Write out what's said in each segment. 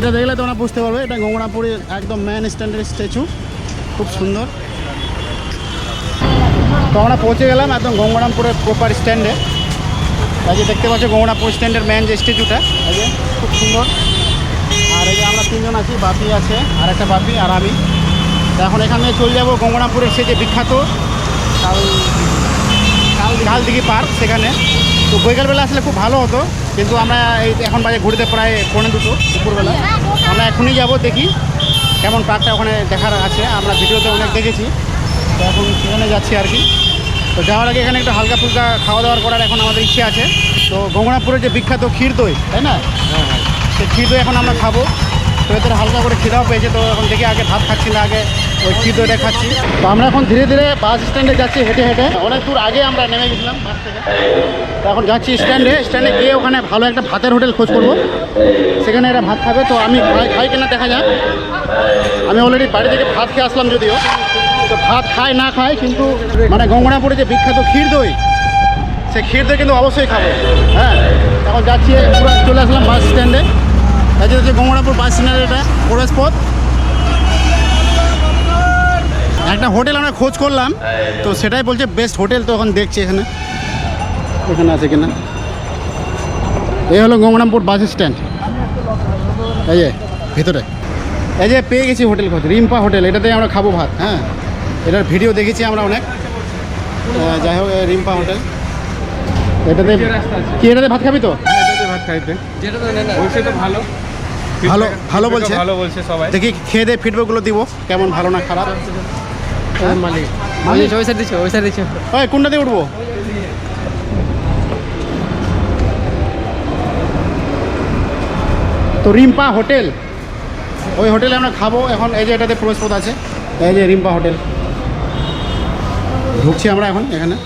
এটা দেখলে তোমরা বুঝতে পারবে, এটা গঙ্গনাপুরের একদম ম্যান স্ট্যান্ডার্ড স্ট্যাচু খুব সুন্দর। তো আমরা পৌঁছে গেলাম একদম গঙ্গরামপুরের প্রপার স্ট্যান্ডে এই যে দেখতে পাচ্ছ গঙ্গরামপুর স্ট্যান্ডের ম্যান যে স্ট্যাচুটা এই যে খুব সুন্দর। আর এই যে আমরা তিনজন আছি, বাপি আছে, আর একটা বাপি, আর আমি। এখন এখানে চলে যাব গঙ্গরামপুরের সে যে বিখ্যাত কাল কাল কালদিঘি পার্ক সেখানে। তো বৈকালবেলা আসলে খুব ভালো হতো। কিন্তু আমরা এই এখন বাজে ঘুরতে প্রায় পৌনে দুটো দুপুরবেলা। আমরা এখনই যাব দেখি কেমন পার্কটা ওখানে দেখার আছে। আমরা ভিডিওতে অনেক দেখেছি। তো এখন সেখানে যাচ্ছি আর কি। তো যাওয়ার আগে এখানে একটু হালকা ফুলকা খাওয়া দাওয়ার করার এখন আমাদের ইচ্ছে আছে। তো গঙ্গনাপুরের যে বিখ্যাত ক্ষীর দই তাই না? সেই ক্ষীর দই এখন আমরা খাব। তো এদের হালকা করে খিদাও পেয়েছে। তো এখন দেখি আগে ভাত খাচ্ছি না আগে ওই দইটা খাচ্ছি তো আমরা এখন ধীরে ধীরে বাস স্ট্যান্ডে যাচ্ছি, হেঁটে হেঁটে। অনেক দূর আগে আমরা নেমে গেছিলাম বাস থেকে। এখন যাচ্ছি স্ট্যান্ডে। স্ট্যান্ডে গিয়ে ওখানে ভালো একটা ভাতের হোটেল খোঁজ করব। সেখানে এরা ভাত খাবে। তো আমি খাই খাই কিনা দেখা যাক। আমি অলরেডি বাড়ি থেকে ভাত খেয়ে আসলাম যদিও। তো ভাত খাই না খাই কিন্তু মানে গঙ্গনাপুরে যে বিখ্যাত ক্ষীর দই, সে ক্ষীর দই কিন্তু অবশ্যই খাব। হ্যাঁ এখন যাচ্ছি, পুরো চলে আসলাম বাস স্ট্যান্ডে। এই যে গঙ্গনাপুর বাস স্ট্যান্ডের এটা প্রবেশ পথ। একটা হোটেল আমরা খোঁজ করলাম। তো সেটাই বলছে বেস্ট হোটেল তো এখন দেখছি এখানে। এখানে আছে কিনা? এই হলো গঙ্গনামপুর বাস স্ট্যান্ড। এই যে ভিতরে। এই যে পেয়ে গেছি হোটেল খোঁজ রিম্পা হোটেল এটাতে আমরা খাব ভাত হ্যাঁ। এটার ভিডিও দেখেছি আমরা অনেক। যাই হোক রিম্পা হোটেল। এটাতে কি এটাতে ভাত খাবি তো? ভাত খাইতে। তো ভালো। ভালো ভালো বলছে। ভালো বলছে সবাই। দেখি খেয়ে দিয়ে ফিডব্যাকগুলো দিব কেমন ভালো না খারাপ। মালিক। মালিক? ওই সাইড দিচ্ছ ওই দিচ্ছ ওই কোনটা দিয়ে উঠবো? তো রিম্পা হোটেল। ওই হোটেলে আমরা খাব। এখন এই যে এটাতে প্রবেশপথ আছে। এই যে রিম্পা হোটেল। ঢুকছি আমরা এখন এখানে।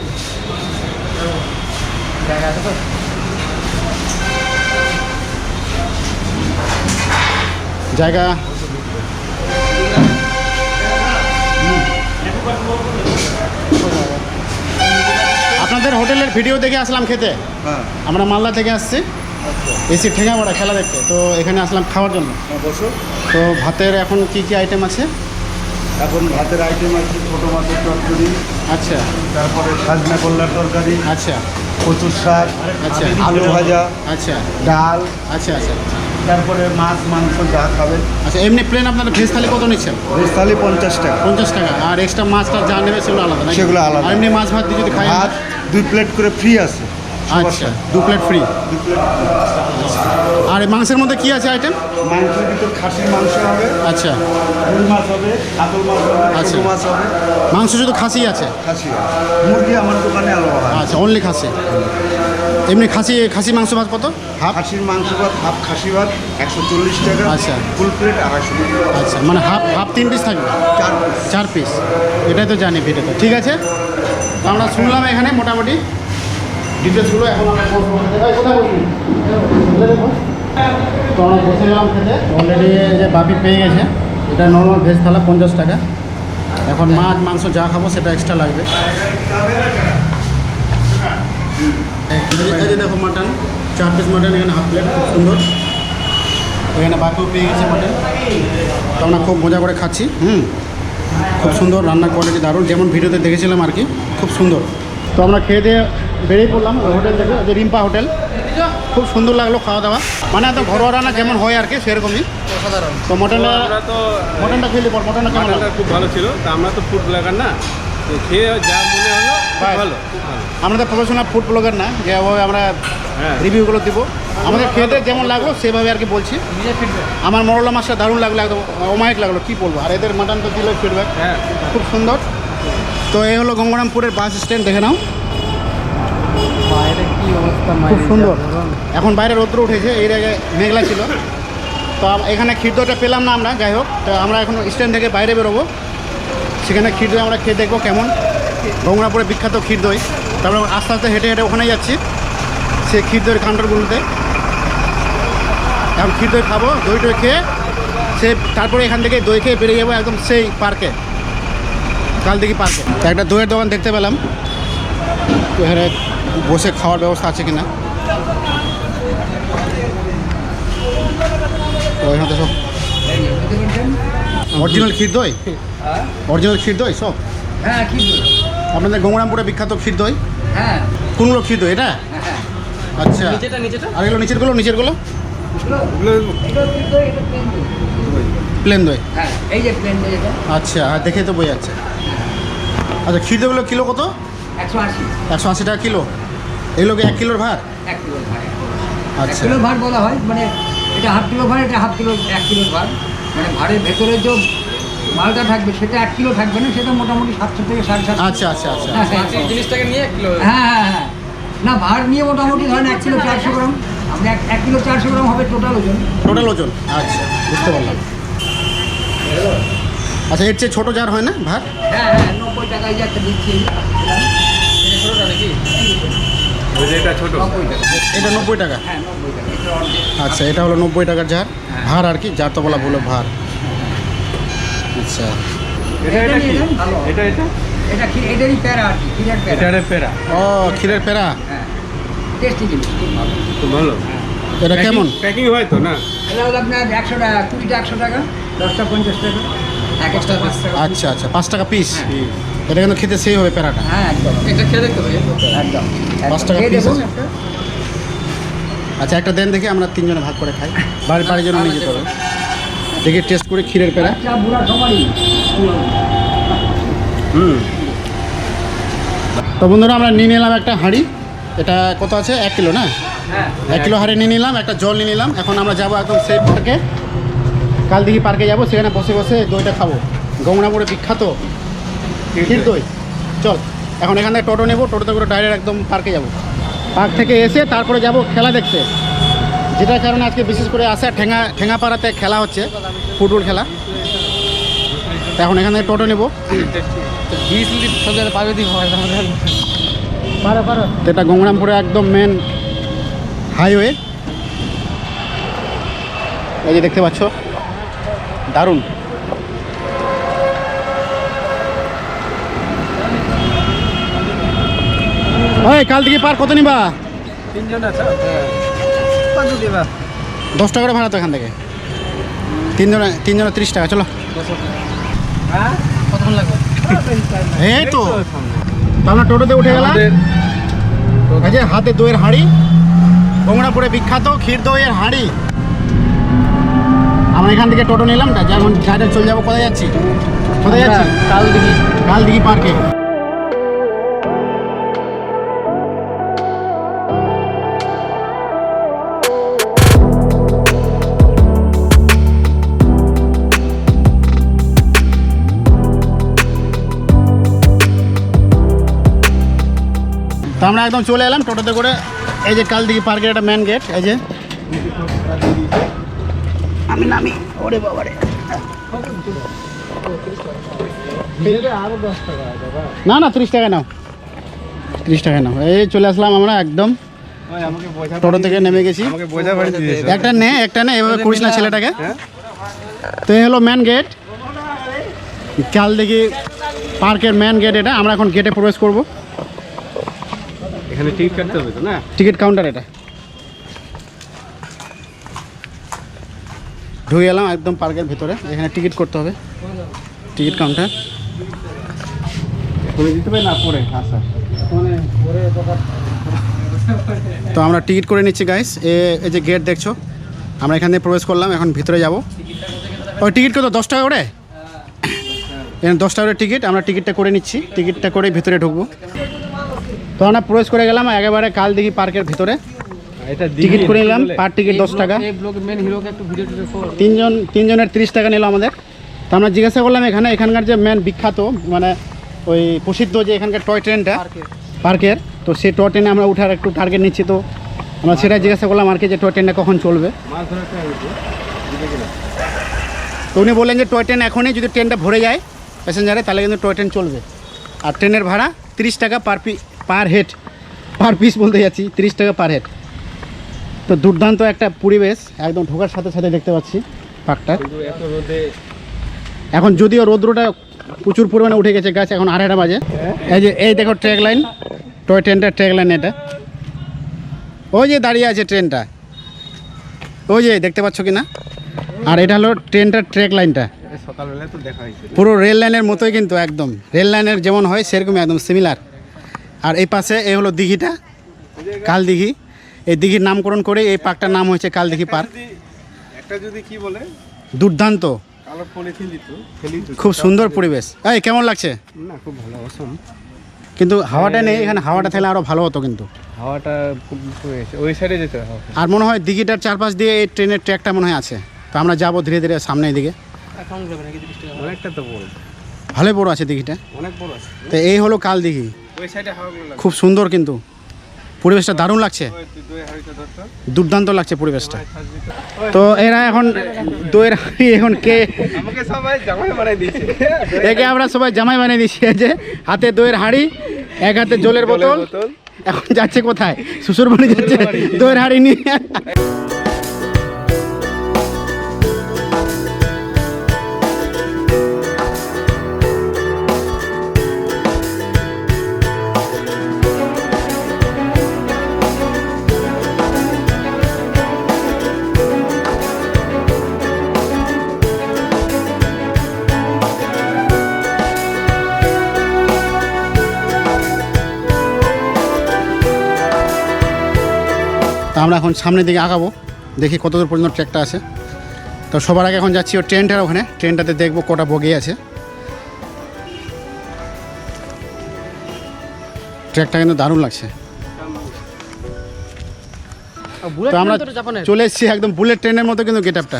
জায়গা আপনাদের হোটেলের ভিডিও দেখে আসলাম খেতে। হ্যাঁ। আমরা মালদা থেকে আসছি। এসি ঠেঙ্গাপাড়া খেলা দেখতে। তো এখানে আসলাম খাওয়ার জন্য। বসো। তো ভাতের এখন কি কি আইটেম আছে? এখন ভাতের আইটেম আছে ছোটো মাছের তরকারি। আচ্ছা। তারপরে সাজনা কল্লার তরকারি। আচ্ছা। কচুর শাক। আচ্ছা। আলু ভাজা। আচ্ছা। ডাল। আচ্ছা আচ্ছা। তারপরে মাছ মাংস যা খাবেন আচ্ছা এমনি প্লেন আপনারা ভেজ থালি কত নিচ্ছেন? ভেজ থালি পঞ্চাশ টাকা। পঞ্চাশ টাকা। আর এক্সট্রা মাছটা যা নেবে সেগুলো আলাদা সেগুলো আলাদা। এমনি মাছ ভাত দিয়ে যদি খাই ভাত দুই প্লেট করে ফ্রি আছে। আচ্ছা দু প্লেট ফ্রি দুই প্লেট আর মাংসের মধ্যে কি আছে আইটেম মাংসের ভিতর খাসির মাংস হবে আচ্ছা। রুই মাছ হবে কাতল মাছ হবে আচ্ছা। মাছ হবে। মাংস শুধু খাসি আছে? খাসি মুরগি আমার দোকানে আলাদা আচ্ছা অনলি খাসি। এমনি খাসি খাসি মাংস ভাত কত? হাফ খাসির মাংস ভাত হাফ খাসি ভাত একশো চল্লিশ টাকা। আচ্ছা। ফুল প্লেট আড়াইশো আচ্ছা মানে হাফ হাফ তিন পিস থাকবে? চার পিস চার পিস এটাই তো জানি ভিডিওতে। ঠিক আছে? আমরা শুনলাম এখানে মোটামুটি ডিটেলসগুলো এখন আমরা। তো আমরা বসে গেলাম খেতে। অলরেডি যে বাপি পেয়ে গেছে, এটা নর্মাল ভেজ থালা পঞ্চাশ টাকা। এখন মাছ, মাংস যা খাব সেটা এক্সট্রা লাগবে। দেখো মাটন চার পিস মাটন এখানে হাফ প্লেট খুব সুন্দর। এখানে বাপিও পেয়ে গেছে মাটন তো আমরা খুব মজা করে খাচ্ছি। হুম। খুব সুন্দর রান্নার কোয়ালিটি দারুণ। যেমন ভিডিওতে দেখেছিলাম আর কি খুব সুন্দর। তো আমরা খেয়ে দিয়ে বেরিয়ে পড়লাম ওই হোটেল থেকে যে রিম্পা হোটেল। খুব সুন্দর লাগল খাওয়া দাওয়া। মানে এত ঘরোয়া রান্না যেমন হয় আর কি সেরকমই। তো মটনটা তো মটনটা খেলে পর মটনটা কেমন খুব ভালো ছিল। তা আমরা তো ফুড ব্লগার না। তো খেয়ে যা মনে হলো। ভালো। আমরা তো প্রফেশনাল ফুড ব্লগার না যে ওভাবে আমরা হ্যাঁ। রিভিউগুলো দিব। আমাদের খেতে যেমন লাগল সেভাবে আর কি বলছি। আমার মরলা মাছটা দারুণ লাগল একদম অমায়িক লাগল কী বলব? আর এদের মাটন তো দিল ফিডব্যাক হ্যাঁ। খুব সুন্দর। তো এই হলো গঙ্গরামপুরের বাস স্ট্যান্ড দেখে নাও। বাইরে কি অবস্থা খুব সুন্দর। এখন বাইরে রৌদ্র উঠেছে এই জায়গায় মেঘলা ছিল। তো এখানে ক্ষীরদইটা পেলাম না আমরা যাই হোক। তো আমরা এখন স্ট্যান্ড থেকে বাইরে বেরোবো। সেখানে ক্ষীরদই আমরা খেয়ে দেখব কেমন। গঙ্গরাপুরে বিখ্যাত ক্ষীরদই তারপরে আস্তে আস্তে হেঁটে হেঁটে ওখানে যাচ্ছি। সেই ক্ষীরদইয়ের কাউন্টারগুলোতে এখন ক্ষীরদই খাব দই টই খেয়ে সে তারপরে এখান থেকে দই খেয়ে বেরিয়ে যাব একদম সেই পার্কে কালদিঘি পার্কে। একটা দইয়ের দোকান দেখতে পেলাম। এখানে বসে খাওয়ার ব্যবস্থা আছে কিনা। তো সব অরিজিনাল ক্ষীর দই? অরিজিনাল ক্ষীর দই সব? হ্যাঁ কি আপনাদের গঙ্গরামপুরে বিখ্যাত ক্ষীর দই? হ্যাঁ। কোনগুলো ক্ষীর দই এটা? আচ্ছা। নিচেটা নিচেটা আর এগুলো নিচেরগুলো এটা কিন্তু এটা প্লেন দই। হ্যাঁ এই যে প্লেন এটা। আচ্ছা আর দেখে তো বই যাচ্ছে। আচ্ছা ক্ষীর দইগুলো কিলো কত? একশো আশি। একশো আশি টাকা কিলো। এগুলোকে এক কিলোর ভার? এক কিলো ভার আচ্ছা। কিলো ভার বলা হয় মানে এটা হাফ কিলো ভার এটা হাফ কিলো এক কিলো ভার। মানে ভারের ভেতরে যে মালটা থাকবে সেটা এক কিলো থাকবে না সেটা মোটামুটি সাতশো থেকে সাড়ে সাতশো। আচ্ছা আচ্ছা আচ্ছা। হ্যাঁ, হ্যাঁ, জিনিসটাকে নিয়ে এক কিলো হ্যাঁ হ্যাঁ হ্যাঁ। না ভার নিয়ে মোটামুটি ধরেন এক কিলো চারশো গ্রাম। আপনি এক কিলো চারশো গ্রাম হবে টোটাল ওজন। টোটাল ওজন? আচ্ছা বুঝতে পারলাম। আচ্ছা এর চেয়ে ছোটো জার হয় না ভার হ্যাঁ হ্যাঁ নব্বই টাকায় যে একটা দিচ্ছি এটা ছোটোটা নাকি? এটা নব্বই টাকা। এটা নব্বই টাকা? হ্যাঁ নব্বই টাকা। আচ্ছা এটা হলো নব্বই টাকার জার ভার আর কি যার তো বলা বলো ভার আচ্ছা। এটা এটা কি। এটা এটা এটা? কি? এটারই প্যারা আর কি ক্ষীরের প্যারা ও ক্ষীরের পেরা হ্যাঁ। টেস্টি জিনিস খুব ভালো। খুব ভালো। এটা কেমন? প্যাকিং হয় তো না? এটা হলো আপনার একশো টাকা কুড়িটা একশো টাকা দশটা পঞ্চাশ টাকা এক একটা পাঁচ টাকা। আচ্ছা আচ্ছা পাঁচ টাকা পিস হুম। এটা কিন্তু খেতে সেই হবে পেরাটা হ্যাঁ একদম। এটা খেয়ে দেখতে হবে। একদম। পাঁচ টাকা। একটা। আচ্ছা একটা দেন দেখে আমরা তিনজনে ভাগ করে খাই। বাড়ির বাড়ির জন্য নিয়ে যেতে হবে। দেখি টেস্ট করে ক্ষীরের পেরা সবারই হুম। তো বন্ধুরা আমরা নিয়ে নিলাম একটা হাঁড়ি। এটা কত আছে? এক কিলো না? হ্যাঁ। এক কিলো হাঁড়ি নিয়ে নিলাম একটা জল নিয়ে নিলাম। এখন আমরা যাব একদম সেই পার্কে কালদিঘি পার্কে যাব সেখানে বসে বসে দইটা খাব। গঙ্গনাপুরে বিখ্যাত ক্ষীর দই। চল এখন এখান থেকে টোটো নেব টোটোতে করে ডাইরেক্ট একদম পার্কে যাব। পার্ক থেকে এসে তারপরে যাব খেলা দেখতে। যেটার কারণে আজকে বিশেষ করে আসা ঠেঙ্গা ঠেঙ্গাপাড়াতে খেলা হচ্ছে ফুটবল খেলা। এখন এখান টোটো নেব। হয় এটা গঙ্গরামপুরে একদম মেন হাইওয়ে এই যে দেখতে পাচ্ছ দারুণ। ওই কাল থেকে পার কত নিবা? তিনজন আছে। দিবা দশ টাকা করে ভাড়া তো এখান থেকে। তিনজনে তিনজনে ত্রিশ টাকা চলো। হ্যাঁ? এই তো। আমরা টোটোতে উঠে গেলাম। এই যে হাতে দইয়ের হাঁড়ি গঙ্গনাপুরে বিখ্যাত ক্ষীর দইয়ের হাঁড়ি। আমরা এখান থেকে টোটো নিলাম না যেমন গাড়িটা চলে যাব কোথায় যাচ্ছি? কোথায় যাচ্ছি? কাল দেখি কাল দিঘি পার্কে। তো আমরা একদম চলে এলাম টোটোতে করে। এই যে কালদিঘি পার্কের একটা মেন গেট এই যে। আমি নামি। ওরে বাবারে। না না, ত্রিশ টাকা নাও। ত্রিশ টাকা নাও। এই চলে আসলাম আমরা একদম। টোটো থেকে নেমে গেছি। একটা নে একটা নে, এভাবে করিস না ছেলেটাকে? তো এই হলো মেন গেট কাল দেখি পার্কের মেন গেট এটা। আমরা এখন গেটে প্রবেশ করব। এখানে টিকিট কাটতে হবে তো না? টিকিট কাউন্টার এটা। ঢুকে এলাম একদম পার্কের ভিতরে এখানে টিকিট করতে হবে। Ticket counter. দিতে পারি না পরে? আচ্ছা। তো আমরা টিকিট করে নিচ্ছি গাইস এ এই যে গেট দেখছ আমরা এখান প্রবেশ করলাম এখন ভিতরে যাব। ওই টিকিট কত দশ টাকা করে? এখানে দশ টাকা করে টিকিট আমরা টিকিটটা করে নিচ্ছি টিকিটটা করে ভিতরে ঢুকবো। তো আমরা প্রবেশ করে গেলাম একেবারে কাল দিঘি পার্কের ভিতরে। টিকিট করে নিলাম পার টিকিট দশ টাকা। তিনজন তিনজনের তিরিশ টাকা নিল আমাদের। তো আমরা জিজ্ঞাসা করলাম এখানে এখানকার যে মেন বিখ্যাত মানে ওই প্রসিদ্ধ যে এখানকার টয় ট্রেনটা পার্কের। তো সেই টয় ট্রেনে আমরা উঠার একটু টার্গেট নিচ্ছি তো। আমরা সেটা জিজ্ঞাসা করলাম আর কি যে টয় ট্রেনটা কখন চলবে? তো উনি বললেন যে টয় ট্রেন এখনই যদি ট্রেনটা ভরে যায় প্যাসেঞ্জারে তাহলে কিন্তু টয় ট্রেন চলবে। আর ট্রেনের ভাড়া তিরিশ টাকা per P per head per piece বলতে যাচ্ছি তিরিশ টাকা পার হেড তো দুর্দান্ত একটা পরিবেশ একদম ঢোকার সাথে সাথে দেখতে পাচ্ছি পার্কটা। এখন যদিও রৌদ্রটা প্রচুর পরিমাণে উঠে গেছে গাছ এখন আড়াইটা বাজে। এই যে এই দেখো ট্রেক লাইন টয় ট্রেনটার ট্রেক লাইন এটা। ওই যে দাঁড়িয়ে আছে ট্রেনটা ওই যে দেখতে পাচ্ছ কি না আর এটা হলো ট্রেনটার ট্র্যাক লাইনটা সকালবেলা তো দেখা পুরো রেল লাইনের মতোই কিন্তু একদম। রেল লাইনের যেমন হয় সেরকমই একদম সিমিলার আর এই পাশে এই হলো দিঘিটা কাল দিঘি এই দিঘির নামকরণ করে এই পার্কটার নাম হয়েছে কাল দিঘি পার্ক। একটা যদি কি বলে? দুর্দান্ত। কালো পলিথিন দিত ফেলি দিত। খুব সুন্দর পরিবেশ। এই কেমন লাগছে? না খুব ভালো অসম কিন্তু হাওয়াটা নেই এখানে হাওয়াটা থাকলে আরও ভালো হতো কিন্তু। হাওয়াটা খুব হয়েছে ওই সাইডে যেতে হবে। আর মনে হয় দিঘিটার চারপাশ দিয়ে এই ট্রেনের ট্র্যাকটা মনে হয় আছে। তো আমরা যাব ধীরে ধীরে সামনে দিকে। অনেকটা তো বড়। ভালোই বড় আছে দিঘিটা। অনেক বড় আছে। তো এই হলো কাল দিঘি। ওই সাইডে খুব সুন্দর কিন্তু। পরিবেশটা দারুণ লাগছে। দুর্দান্ত লাগছে পরিবেশটা। তো। এরা এখন দইয়ের হাঁড়ি এখন কে আমাকে সবাই জামাই বানাই দিয়েছে। একে আমরা সবাই জামাই বানিয়ে দিচ্ছি যে হাতে দইয়ের হাঁড়ি এক হাতে জলের বোতল। বোতল। এখন যাচ্ছে কোথায়? শ্বশুর বাড়ি যাচ্ছে দইয়ের হাঁড়ি নিয়ে। আমরা এখন সামনের দিকে আগাবো দেখি কত দূর পর্যন্ত ট্রেকটা আছে। তো সবার আগে এখন যাচ্ছি ও ট্রেনটার ওখানে ট্রেনটাতে দেখব কটা বগি আছে। ট্রেকটা কিন্তু দারুণ লাগছে। তো আমরা চলে এসেছি একদম বুলেট ট্রেনের মতো কিন্তু গেট আপটা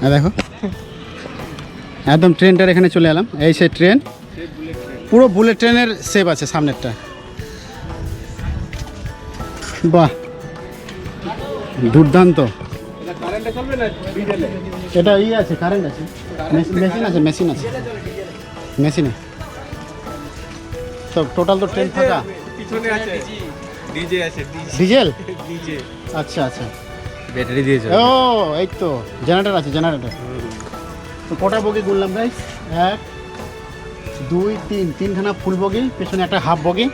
হ্যাঁ দেখো। একদম ট্রেনটার এখানে চলে এলাম। এই সে ট্রেন। পুরো বুলেট ট্রেনের সেপ আছে সামনেরটা। বাহ। দুর্দান্ত। কারেন্টে চলবে না ডিজেলে এটা ই আছে কারেন্ট আছে। মেশিন আছে মেশিন আছে। মেশিনে তো টোটাল তো ট্রেন ফাঁকা? পিছনে আছে। ডিজে আছে ডিজেল ডিজে আচ্ছা আচ্ছা। ব্যাটারি দিয়েছে ও এই তো জেনারেটর আছে জেনারেটর তো কটা বগি গুনলাম ভাই এক দুই তিন তিনখানা ফুল বগি পেছনে একটা হাফ বগি।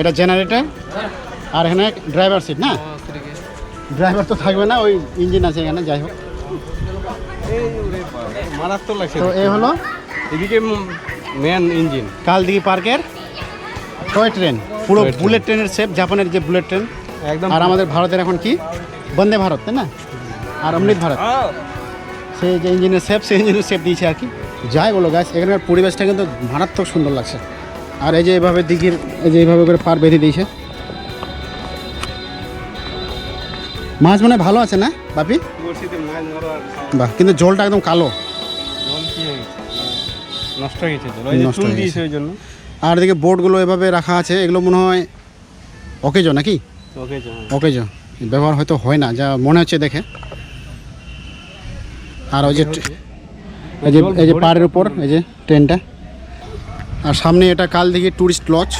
এটা জেনারেটর আর এখানে ড্রাইভার সিট না? ড্রাইভার তো থাকবে না ওই ইঞ্জিন আছে এখানে যাই হোক। মারাত্মক লাগছে। তো এ হলো এদিকে মেন ইঞ্জিন কালদিঘি পার্কের টয় ট্রেন পুরো বুলেট ট্রেনের শেপ জাপানের যে বুলেট ট্রেন একদম। আর আমাদের ভারতের এখন কি? বন্দে ভারত তাই না? আর অমৃত ভারত। সেই যে ইঞ্জিনের শেপ সেই ইঞ্জিনের শেপ দিয়েছে আর কি। যাই বলো গাছ এখানকার পরিবেশটা কিন্তু মারাত্মক সুন্দর লাগছে। আর এই যে এইভাবে দিঘির এই যে এইভাবে করে পার বেঁধে দিয়েছে। মাছ মনে হয় ভালো আছে না বাপি? বাহ কিন্তু জলটা একদম কালো। হয়ে নষ্ট হয়ে গেছে। হয়ে জন্য। আর এদিকে বোর্ডগুলো এভাবে রাখা আছে এগুলো মনে হয় অকেজো নাকি? ওকে অকেজো। ব্যবহার হয়তো হয় না যা মনে হচ্ছে দেখে। আর ওই যে এই যে এই যে পাড়ের উপর এই যে ট্রেনটা। আর সামনে এটা কাল দেখি ট্যুরিস্ট লজ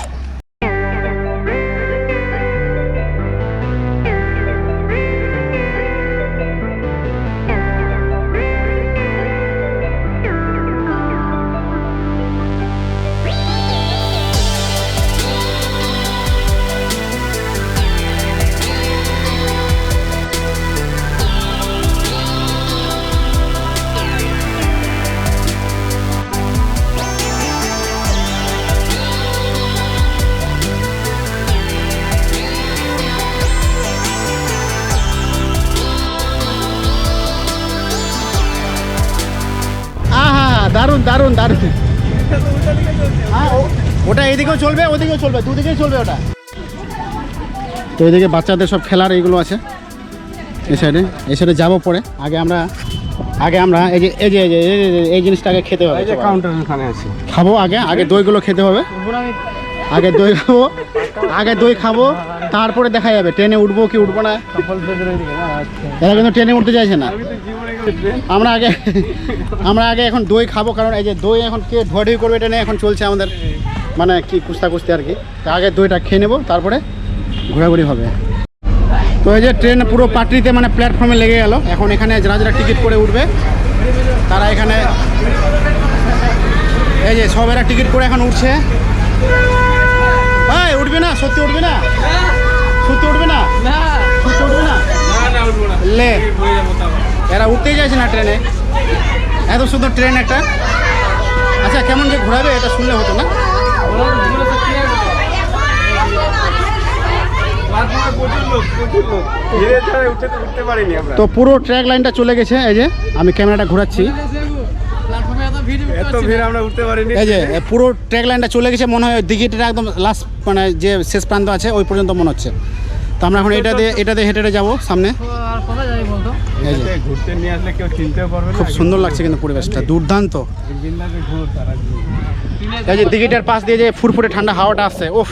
দারুণ দারুণ দারুণ হ্যাঁ, ওটা এইদিকেও চলবে ওদিকেও চলবে দুদিকেই চলবে ওটা। তো এদিকে বাচ্চাদের সব খেলার এইগুলো আছে এই সাইডে এই সাইডে যাব পরে। আগে আমরা আগে আমরা এই যে এই যে এই জিনিসটা আগে খেতে হবে। কাউন্টার আছে। খাব আগে আগে দইগুলো খেতে হবে। আগে দই খাব, আগে দই খাব, তারপরে দেখা যাবে ট্রেনে উঠবো কি উঠবো না। এরা কিন্তু ট্রেনে উঠতে চাইছে না। আমরা আগে আমরা আগে এখন দই খাব, কারণ এই যে দই এখন কে ধোয়াধুয়ি করবে নিয়ে এখন চলছে আমাদের মানে কি কুস্তা কুস্তি আর কি। আগে দইটা খেয়ে নেব, তারপরে ঘোরাঘুরি হবে। তো এই যে ট্রেন পুরো পাটরিতে মানে প্ল্যাটফর্মে লেগে গেল। এখন এখানে যারা যারা টিকিট করে উঠবে, তারা এখানে এই যে সবেরা টিকিট করে এখন উঠছে। সত্যি উঠবে না? সত্যি উঠবে না? সত্যি উঠবে না? না না উঠবো না। লে। এরা উঠতেই যাচ্ছে না ট্রেনে। এত সুন্দর ট্রেন একটা। আচ্ছা কেমন যে ঘোরাবে এটা শুনলে হতো না? প্ল্যাটফর্মে প্রচুর লোক প্রচুর লোক। ধীরে ধীরে উঠতে উঠতে পারিনি আমরা। তো পুরো ট্র্যাক লাইনটা চলে গেছে এই যে আমি ক্যামেরাটা ঘোরাচ্ছি। এত ভিড় আমরা উঠতে পারিনি। এই যে পুরো ট্র্যাক লাইনটা চলে গেছে মনে হয় দিঘিটা একদম লাস্ট মানে যে শেষ প্রান্ত আছে ওই পর্যন্ত মনে হচ্ছে। তো আমরা এখন এটা দিয়ে এটা দিয়ে হেঁটে হেঁটে যাব সামনে। আর কোথায় যাই বলতো এই যে ঘুরতে নিয়ে আসলে কেউ চিনতেও পারবে খুব সুন্দর লাগছে কিন্তু পরিবেশটা দুর্দান্ত। এই যে দিঘিটার পাশ দিয়ে যে ফুরফুরে ঠান্ডা হাওয়াটা আসছে ওফ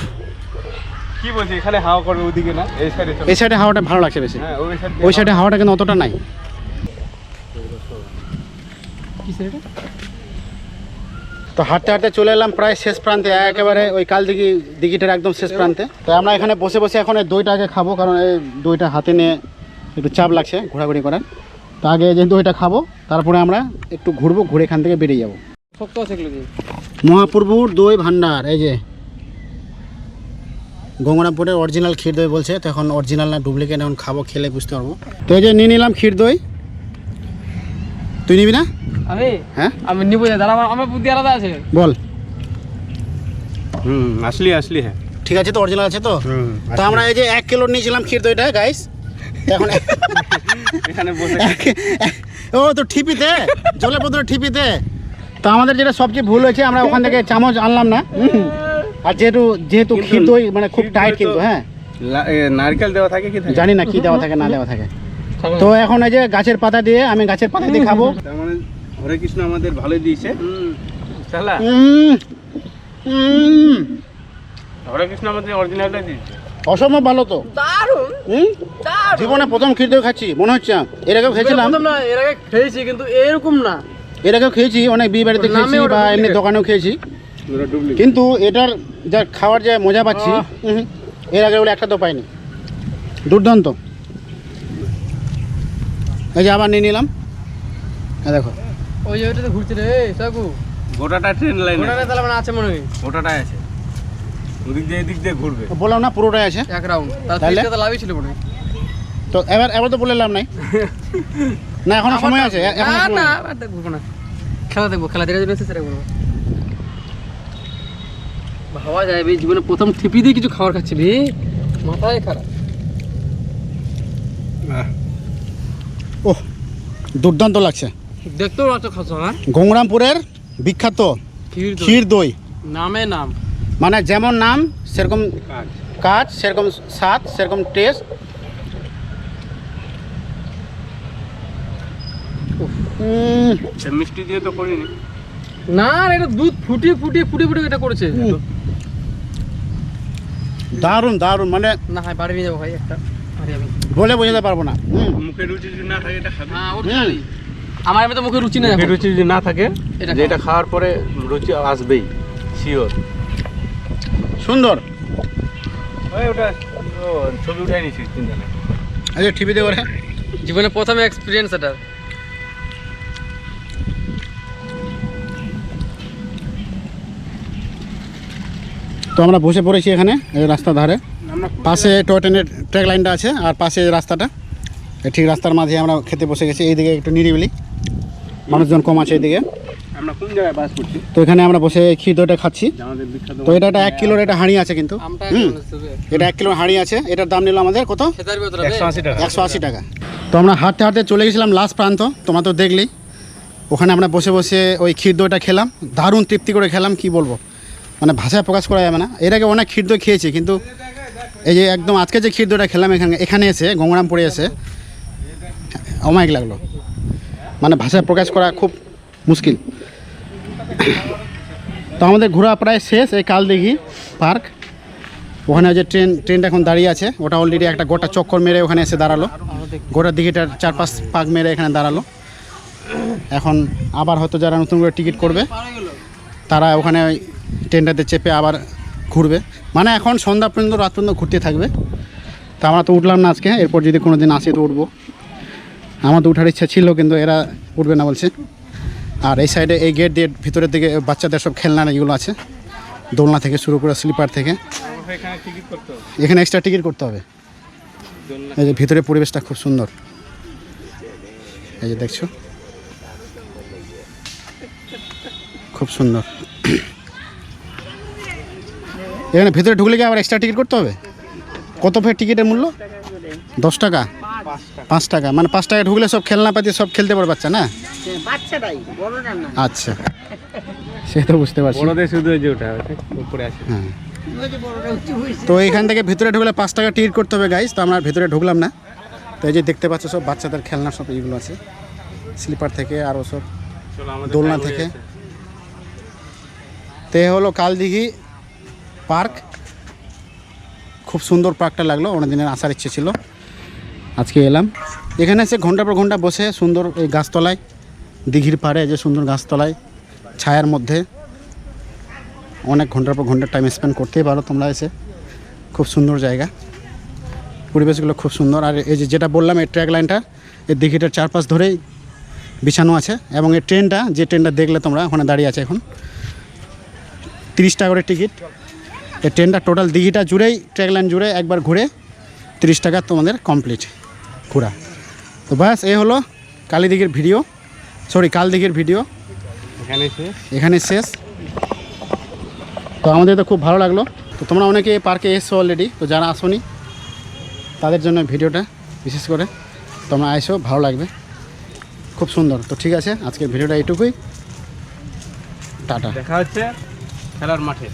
কি বলছি এখানে হাওয়া করবে ওদিকে না? এই সাইডে এই সাইডে হাওয়াটা ভালো লাগছে বেশি। হ্যাঁ ওই সাইডে হাওয়াটা কিন্তু অতটা নাই। কিসের এটা? তো হাঁটতে হাঁটতে চলে এলাম প্রায় শেষ প্রান্তে একেবারে ওই কাল দিঘি দিঘিটার একদম শেষ প্রান্তে। তো আমরা এখানে বসে বসে এখন এই দইটা আগে খাব কারণ এই দইটা হাতে নিয়ে একটু চাপ লাগছে ঘোরাঘুরি করার। তো আগে যে দইটা খাব তারপরে আমরা একটু ঘুরবো ঘুরে এখান থেকে বেরিয়ে যাব। মহাপ্রভুর দই ভান্ডার এই যে। গঙ্গনাপুরের অরিজিনাল ক্ষীর দই বলছে তো এখন অরিজিনাল না ডুপ্লিকেট এখন খাব খেলে বুঝতে পারব। তো এই যে নিয়ে নিলাম ক্ষীর দই। তুই নিবি না? আমি? হ্যাঁ? আমি নিবো যা দাঁড়া আমার- বুদ্ধি আলাদা আছে। বল। হুম আসলি আসলি হ্যাঁ। ঠিক আছে তো অরিজিনাল আছে তো? হুম তো আমরা এই যে এক কিলো নিয়েছিলাম ক্ষীর দইটা গাইস এখন এখানে বসে ও তো ঠিপিতে তো আমাদের যেটা সবচেয়ে ভুল হয়েছে আমরা ওখান থেকে চামচ আনলাম না আর যেহেতু যেহেতু ক্ষীর দই মানে খুব টাইট কিন্তু হ্যাঁ। নারকেল দেওয়া থাকে কি জানি না কি দেওয়া থাকে না দেওয়া থাকে। তো এখন এই যে গাছের পাতা দিয়ে আমি গাছের পাতা দিয়ে খাব। তার মানে হরে কৃষ্ণ আমাদের ভালোই দিয়েছে। হরে কৃষ্ণ আমাদের অরিজিনালটা দিয়েছে। অসম্ভব ভালো তো। দারুণ। হুম? জীবনে প্রথম ক্ষীর খাচ্ছি মনে হচ্ছে এর আগেও খেয়েছিলাম। না এর আগে খেয়েছি কিন্তু এরকম না। এর আগেও খেয়েছি অনেক বিয়ে বাড়িতে খেয়েছি ওটা বা এমনি দোকানেও খেয়েছি। কিন্তু এটার যা খাওয়ার যে মজা পাচ্ছি এর আগে বলে একটা তো পাইনি। দুর্দান্ত। এই যে আবার নিয়ে নিলাম। এই দেখো। ওই যে ওইটাতে ঘুরছে রে সাকু গোটাটা ট্রেন লাইন ওটাতে তাহলে মানে আছে মনে হয়। গোটাটাই আছে। ওদিক দিয়ে এদিক দিয়ে ঘুরবে। বললাম না পুরোটাই আছে? এক রাউন্ড তাহলে? তো লাভই ছিল মনে হয়। তো এবার এবার তো বলে লাভ নাই। না এখনও সময় আছে। এখনও না না দেখব না। খেলা দেখব খেলা দেখে যদি সেটা বলব ভাবা যায় ভাই জীবনে প্রথম ঠিপি দিয়ে কিছু খাবার খাচ্ছি রে মাথায় খারাপ। ওহ দুর্দান্ত লাগছে। দেখতেও খাচ্ছ না গঙ্গরামপুরের বিখ্যাত ক্ষীর দই। ক্ষীর দই। নামে নাম। মানে যেমন নাম সেরকম কাজ। সেরকম স্বাদ সেরকম টেস্ট মিষ্টি দিয়ে তো করিনি। না রে, এটা দুধ ফুটিয়ে ফুটিয়ে ফুটিয়ে ফুটিয়ে এটা করেছে। দারুণ দারুণ মানে না হয় বাড়ি নিয়ে যাব ভাই একটা। আরে আমি। বলে বোঝাতে পারব না। হুম, মুখে রুচি যদি না থাকে এটা খাবে। হ্যাঁ ওর হুম। খালি। আমার এমনি তো মুখে রুচি নেই মুখে রুচি যদি না থাকে এটা যেটা খাওয়ার পরে রুচি আসবেই শিওর সুন্দর। ওই ওটা ও, ছবি উঠাই নিছি চিন্তা নেই আচ্ছা টিভিতে করে জীবনে প্রথম এক্সপিরিয়েন্স এটা। তো আমরা বসে পড়েছি এখানে এই রাস্তার ধারে। পাশে টয় ট্রেনের ট্র্যাক লাইনটা আছে আর পাশে রাস্তাটা। ঠিক রাস্তার মাঝে আমরা খেতে বসে গেছি এইদিকে একটু নিরিবিলি। মানুষজন কম আছে এইদিকে আমরা কোন জায়গায় বাস করছি? তো এখানে আমরা বসে ক্ষীর দইটা খাচ্ছি। তো এটা একটা এক কিলোর এটা হাঁড়ি আছে কিন্তু। এটা এক কিলোর হাঁড়ি আছে। এটার দাম নিল আমাদের কত? একশো আশি টাকা। তো আমরা হাঁটতে হাঁটতে চলে গেছিলাম লাস্ট প্রান্ত। তোমরা তো দেখলি ওখানে আমরা বসে বসে ওই ক্ষীর খেলাম। দারুণ তৃপ্তি করে খেলাম কি বলব? মানে ভাষায় প্রকাশ করা যাবে না। এর আগে অনেক ক্ষীর খেয়েছি কিন্তু এই যে একদম আজকে যে ক্ষীর খেলাম এখানে এখানে এসে গঙ্গরামপুরে এসে অমায়িক লাগল। মানে ভাষায় প্রকাশ করা খুব মুশকিল। তো আমাদের ঘোরা প্রায় শেষ, এই কালদিঘি পার্ক। ওখানে যে ট্রেন ট্রেনটা এখন দাঁড়িয়ে আছে, ওটা অলরেডি একটা গোটা চক্কর মেরে ওখানে এসে দাঁড়াল। গোটা দিঘিটার চার পাঁচ পাক মেরে এখানে দাঁড়াল। এখন আবার হয়তো যারা নতুন করে টিকিট করবে, তারা ওখানে ওই ট্রেনটাতে চেপে আবার ঘুরবে। মানে এখন সন্ধ্যা পর্যন্ত, রাত পর্যন্ত ঘুরতে থাকবে। তা আমরা তো উঠলাম না আজকে, এরপর যদি কোনো দিন আসি তো উঠবো। আমার তো উঠার ইচ্ছা ছিল, কিন্তু এরা উঠবে না বলছে। আর এই সাইডে এই গেট দিয়ে ভিতরের দিকে বাচ্চাদের সব খেলনা এগুলো আছে। দোলনা থেকে শুরু করে স্লিপার থেকে। এখানে এক্সট্রা টিকিট করতে হবে। এই যে ভিতরে পরিবেশটা খুব সুন্দর। এই যে দেখছ? খুব সুন্দর। এখানে ভিতরে ঢুকলে কি আবার এক্সট্রা টিকিট করতে হবে? কত ফের টিকিটের মূল্য? দশ টাকা? পাঁচ টাকা। মানে পাঁচ টাকা ঢুকলে সব খেলনাপাতি সব খেলতে পারবে বাচ্চা না? আচ্ছা। সে তো বুঝতে পারছি। বড়দের শুধু যে ওটা উপরে আছে। হ্যাঁ। তো এখান থেকে ভিতরে ঢুকলে পাঁচ টাকা টিকিট করতে হবে গাইস তো আমরা ভিতরে ঢুকলাম না। তো এই যে দেখতে পাচ্ছ সব বাচ্চাদের খেলনা সব এইগুলো আছে। স্লিপার থেকে আরও সব দোলনা থেকে। তো এ হলো কালদিঘি পার্ক। খুব সুন্দর পার্কটা লাগল অনেক দিনের আসার ইচ্ছে ছিল। আজকে এলাম। এখানে এসে ঘণ্টা পর ঘণ্টা বসে সুন্দর এই গাছতলায়, দিঘির পাড়ে যে সুন্দর গাছতলায়, ছায়ার মধ্যে অনেক ঘণ্টার পর ঘণ্টা টাইম স্পেন্ড করতেই পারো তোমরা এসে। খুব সুন্দর জায়গা। পরিবেশগুলো খুব সুন্দর। আর এই যে যেটা বললাম, এই ট্র্যাক লাইনটা এই দিঘিটার চারপাশ ধরেই বিছানো আছে এবং এই ট্রেনটা, যে ট্রেনটা দেখলে তোমরা, ওখানে দাঁড়িয়ে আছে এখন। তিরিশ টাকা করে টিকিট। এই ট্রেনটা টোটাল দিঘিটা জুড়েই ট্র্যাক লাইন জুড়ে একবার ঘুরে তিরিশ টাকা তোমাদের কমপ্লিট ঘোরা তো ব্যাস এই হলো কালীদিঘির ভিডিও। সরি কালদিঘির ভিডিও। এখানে এসে এখানে শেষ। তো আমাদের তো খুব ভালো লাগল। তো তোমরা অনেকে এই পার্কে এসছো অলরেডি তো যারা আসোনি তাদের জন্য ভিডিওটা বিশেষ করে তোমরা আইসো ভালো লাগবে। খুব সুন্দর। তো ঠিক আছে আজকের ভিডিওটা এইটুকুই। টাটা। দেখা হচ্ছে খেলার মাঠে।